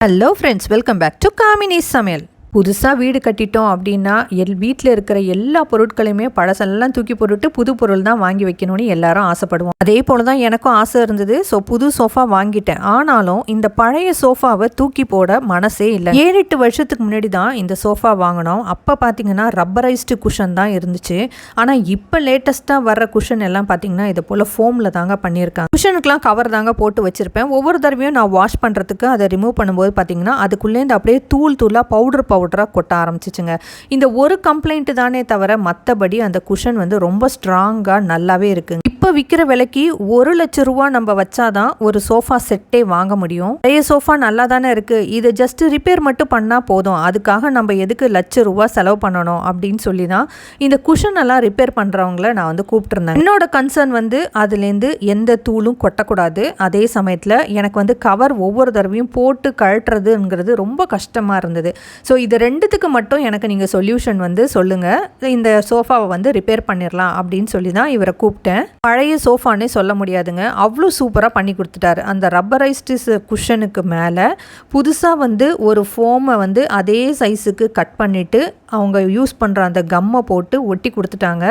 hello friends welcome back to Kamini சமையல் புதுசாக வீடு கட்டிட்டோம் அப்படின்னா எல் வீட்டில் இருக்கிற எல்லா பொருட்களையுமே பழசெல்லாம் தூக்கி போட்டுட்டு புது பொருள் தான் வாங்கி வைக்கணும்னு எல்லாரும் ஆசைப்படுவோம். அதே போல் தான் எனக்கும் ஆசை இருந்தது. ஸோ புது சோஃபா வாங்கிட்டேன். ஆனாலும் இந்த பழைய சோஃபாவை தூக்கி போட மனசே இல்லை. ஏழு எட்டு வருஷத்துக்கு முன்னாடி தான் இந்த சோஃபா வாங்கினோம். அப்போ பார்த்தீங்கன்னா ரப்பரைஸ்டு குஷன் தான் இருந்துச்சு. ஆனால் இப்போ லேட்டஸ்ட்டாக வர்ற குஷன் எல்லாம் பார்த்தீங்கன்னா இது போல் ஃபோமில் தாங்க பண்ணியிருக்காங்க. குஷனுக்குலாம் கவர் தாங்க போட்டு வச்சுருப்பேன். ஒவ்வொரு தடவையும் நான் வாஷ் பண்ணுறதுக்கு அதை ரிமூவ் பண்ணும்போது பார்த்தீங்கன்னா அதுக்குள்ளேருந்து அப்படியே தூள் தூளாக பவுடர் பவுடராக கொட்ட ஆரம்பிச்சிச்சுங்க. இந்த ஒரு கம்ப்ளைண்ட் தானே தவிர மற்றபடி அந்த குஷன் வந்து ரொம்ப ஸ்ட்ராங்காக நல்லாவே இருக்குங்க. இப்போ விற்கிற விலைக்கு ஒரு லட்ச ரூபா நம்ம வச்சாதான் ஒரு சோஃபா செட்டே வாங்க முடியும். பழைய சோஃபா நல்லா தானே இருக்குது இதை ஜஸ்ட் ரிப்பேர் மட்டும் பண்ணால் போதும். அதுக்காக நம்ம எதுக்கு லட்ச ரூபா செலவு பண்ணணும் அப்படின்னு சொல்லி தான் இந்த குஷன் எல்லாம் ரிப்பேர் பண்ணுறவங்கள நான் வந்து கூப்பிட்டுருந்தேன். என்னோட கன்சர்ன் வந்து அதுலேருந்து எந்த தூளும் கொட்டக்கூடாது. அதே சமயத்தில் எனக்கு வந்து கவர் ஒவ்வொரு தடவையும் போட்டு கழட்டுறதுங்கிறது ரொம்ப கஷ்டமாக இருந்தது. ஸோ இது ரெண்டுத்துக்கு மட்டும் எனக்கு நீங்கள் சொல்யூஷன் வந்து சொல்லுங்கள் இந்த சோஃபாவை வந்து ரிப்பேர் பண்ணிடலாம் அப்படின்னு சொல்லி தான் இவரை கூப்பிட்டேன். பழைய சோஃபானே சொல்ல முடியாதுங்க. அவ்வளோ சூப்பராக பண்ணி கொடுத்துட்டாரு. அந்த ரப்பரைஸ்டு குஷனுக்கு மேலே புதுசாக வந்து ஒரு ஃபோமை வந்து அதே சைஸுக்கு கட் பண்ணிவிட்டு அவங்க யூஸ் பண்ணுற அந்த கம்மை போட்டு ஒட்டி கொடுத்துட்டாங்க.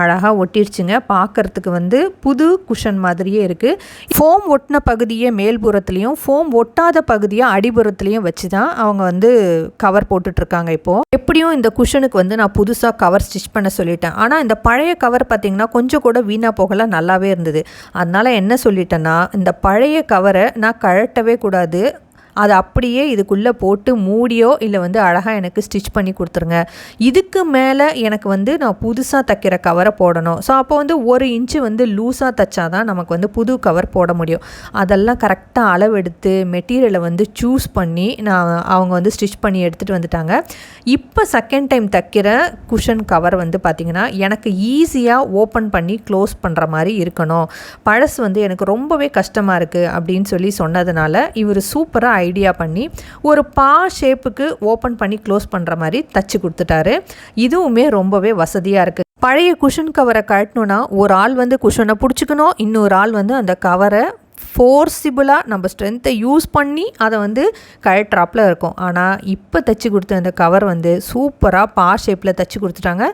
அழகாக ஒட்டிடுச்சுங்க பார்க்குறதுக்கு வந்து புது குஷன் மாதிரியே இருக்குது ஃபோம் ஒட்டின பகுதியை மேல்புறத்துலேயும் ஃபோம் ஒட்டாத பகுதியை அடிபுறத்துலேயும் வச்சு தான் அவங்க வந்து கவர் போட்டுட்ருக்காங்க இப்போது எப்படியும் இந்த குஷனுக்கு வந்து நான் புதுசாக கவர் ஸ்டிச் பண்ண சொல்லிட்டேன். ஆனால் இந்த பழைய கவர் பார்த்திங்கன்னா கொஞ்சம் கூட வீணாக போகல நல்லாவே இருந்தது. அதனால் என்ன சொல்லிட்டேன்னா இந்த பழைய கவரை நான் கழட்டவே கூடாது. அதை அப்படியே இதுக்குள்ளே போட்டு மூடியோ இல்லை வந்து அழகாக எனக்கு ஸ்டிச் பண்ணி கொடுத்துருங்க. இதுக்கு மேலே எனக்கு வந்து நான் புதுசாக தைக்கிற கவரை போடணும். ஸோ அப்போ வந்து ஒரு இன்ச்சு வந்து லூஸாக தைச்சா தான் நமக்கு வந்து புது கவர் போட முடியும். அதெல்லாம் கரெக்டாக அளவெடுத்து மெட்டீரியலை வந்து சூஸ் பண்ணி நான் அவங்க வந்து ஸ்டிச் பண்ணி எடுத்துகிட்டு வந்துட்டாங்க. இப்போ செகண்ட் டைம் தைக்கிற குஷன் கவர் வந்து பார்த்திங்கன்னா எனக்கு ஈஸியாக ஓப்பன் பண்ணி க்ளோஸ் பண்ணுற மாதிரி இருக்கணும். பழசு வந்து எனக்கு ரொம்பவே கஷ்டமாக இருக்குது அப்படின்னு சொல்லி சொன்னதுனால இவர் சூப்பராக ஐடியா பண்ணி ஒரு பா ஷேப்புக்கு ஓப்பன் பண்ணி க்ளோஸ் பண்ணுற மாதிரி தச்சு கொடுத்துட்டாரு. இதுவுமே ரொம்பவே வசதியாக இருக்குது பழைய குஷன் கவரை கட்டணுன்னா ஒரு ஆள் வந்து குஷனை பிடிச்சிக்கணும் இன்னொரு ஆள் வந்து அந்த கவரை ஃபோர்ஸிபிளாக நம்ம ஸ்ட்ரென்த்தை யூஸ் பண்ணி அதை வந்து கழட்ராப்பில் இருக்கும். ஆனால் இப்போ தைச்சி கொடுத்த அந்த கவர் வந்து சூப்பராக பா ஷேப்பில் தைச்சி கொடுத்துட்டாங்க.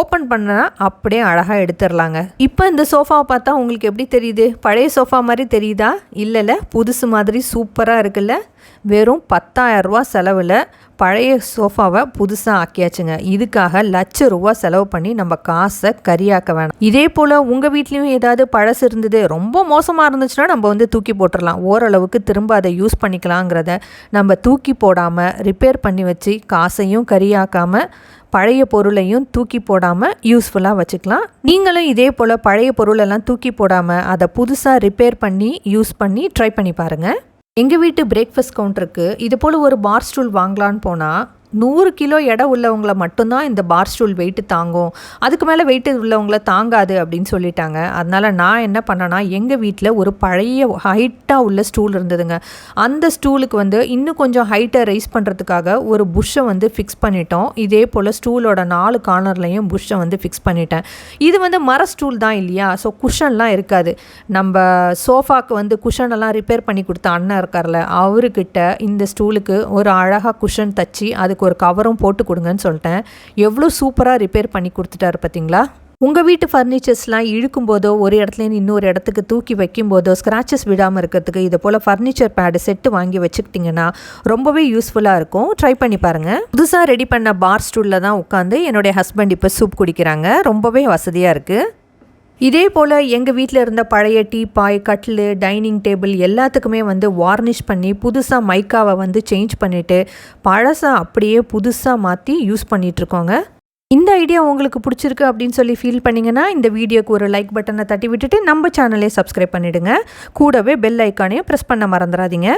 ஓப்பன் பண்ணால் அப்படியே அழகாக எடுத்துடலாங்க. இப்போ இந்த சோஃபாவை பார்த்தா உங்களுக்கு எப்படி தெரியுது? பழைய சோஃபா மாதிரி தெரியுதா? இல்லைல்ல புதுசு மாதிரி சூப்பராக இருக்குல்ல? வெறும் பத்தாயிரரூபா செலவில் பழைய சோஃபாவை புதுசாக ஆக்கியாச்சுங்க. இதுக்காக லட்ச ரூபா செலவு பண்ணி நம்ம காசை கரியாக்க வேணாம். இதே போல் உங்கள் வீட்லேயும் ஏதாவது பழசு இருந்தது ரொம்ப மோசமாக இருந்துச்சுன்னா நம்ம வந்து தூக்கி போட்டுடலாம் ஓரளவுக்கு திரும்ப அதை யூஸ் பண்ணிக்கலாங்கிறத நம்ம தூக்கி போடாமல் ரிப்பேர் பண்ணி வச்சு காசையும் கரியாக்காமல் பழைய பொருளையும் தூக்கி போடாமல் யூஸ்ஃபுல்லாக வச்சுக்கலாம். நீங்களும் இதே போல் பழைய பொருளெல்லாம் தூக்கி போடாமல் அதை புதுசாக ரிப்பேர் பண்ணி யூஸ் பண்ணி ட்ரை பண்ணி பாருங்கள் எங்கள் வீட்டு பிரேக்ஃபாஸ்ட் கவுண்டருக்கு இது போல் ஒரு பார் ஸ்டூல் வாங்கலான்னு போனால் நூறு கிலோ எடை உள்ளவங்கள மட்டும்தான் இந்த பார் ஸ்டூல் வெயிட்டு தாங்கும். அதுக்கு மேலே வெயிட்டு உள்ளவங்கள தாங்காது அப்படின்னு சொல்லிட்டாங்க. அதனால் நான் என்ன பண்ணேன்னா எங்கள் வீட்டில் ஒரு பழைய ஹைட்டாக உள்ள ஸ்டூல் இருந்ததுங்க. அந்த ஸ்டூலுக்கு வந்து இன்னும் கொஞ்சம் ஹைட்டை ரைஸ் பண்ணுறதுக்காக ஒரு புஷ்ஷை வந்து ஃபிக்ஸ் பண்ணிட்டோம். இதே போல் ஸ்டூலோட நாலு கார்னர்லையும் புஷ்ஷை வந்து ஃபிக்ஸ் பண்ணிட்டேன். இது வந்து மர ஸ்டூல் தான் இல்லையா? ஸோ குஷன்லாம் இருக்காது. நம்ம சோஃபாக்கு வந்து குஷனெல்லாம் ரிப்பேர் பண்ணி கொடுத்த அண்ணன் இருக்கார்ல அவர்கிட்ட இந்த ஸ்டூலுக்கு ஒரு அழகாக குஷன் தச்சு அதுக்கு அதுக்கு ஒரு கவரும் போட்டு கொடுங்கன்னு சொல்லிட்டேன். எவ்வளோ சூப்பராக ரிப்பேர் பண்ணி கொடுத்துட்டாரு பார்த்தீங்களா? உங்கள் வீட்டு ஃபர்னிச்சர்ஸ்லாம் இழுக்கும் போதோ ஒரு இடத்துலேருந்து இன்னொரு இடத்துக்கு தூக்கி வைக்கும் போதோ ஸ்க்ராச்சஸ் விடாமல் இருக்கிறதுக்கு இதை போல் ஃபர்னிச்சர் பேடு செட்டு வாங்கி வச்சுக்கிட்டிங்கன்னா ரொம்பவே யூஸ்ஃபுல்லாக இருக்கும். ட்ரை பண்ணி பாருங்கள் புதுசாக ரெடி பண்ண பார் ஸ்டூலில் தான் உட்காந்து என்னுடைய ஹஸ்பண்ட் இப்போ சூப் குடிக்கிறாங்க. ரொம்பவே வசதியாக இருக்குது இதே போல் எங்கள் வீட்டில் இருந்த பழைய டீப்பாய் கட்டில் டைனிங் டேபிள் எல்லாத்துக்குமே வந்து வார்னிஷ் பண்ணி புதுசாக மைக்காவை வந்து சேஞ்ச் பண்ணிவிட்டு பழசை அப்படியே புதுசாக மாற்றி யூஸ் பண்ணிகிட்ருக்கோங்க இந்த ஐடியா உங்களுக்கு பிடிச்சிருக்கு அப்படின்னு சொல்லி ஃபீல் பண்ணிங்கன்னா இந்த வீடியோக்கு ஒரு லைக் பட்டனை தட்டி விட்டுட்டு நம்ம சேனலே சப்ஸ்கிரைப் பண்ணிவிடுங்க கூடவே பெல் ஐக்கானையும் ப்ரெஸ் பண்ண மறந்துடாதீங்க.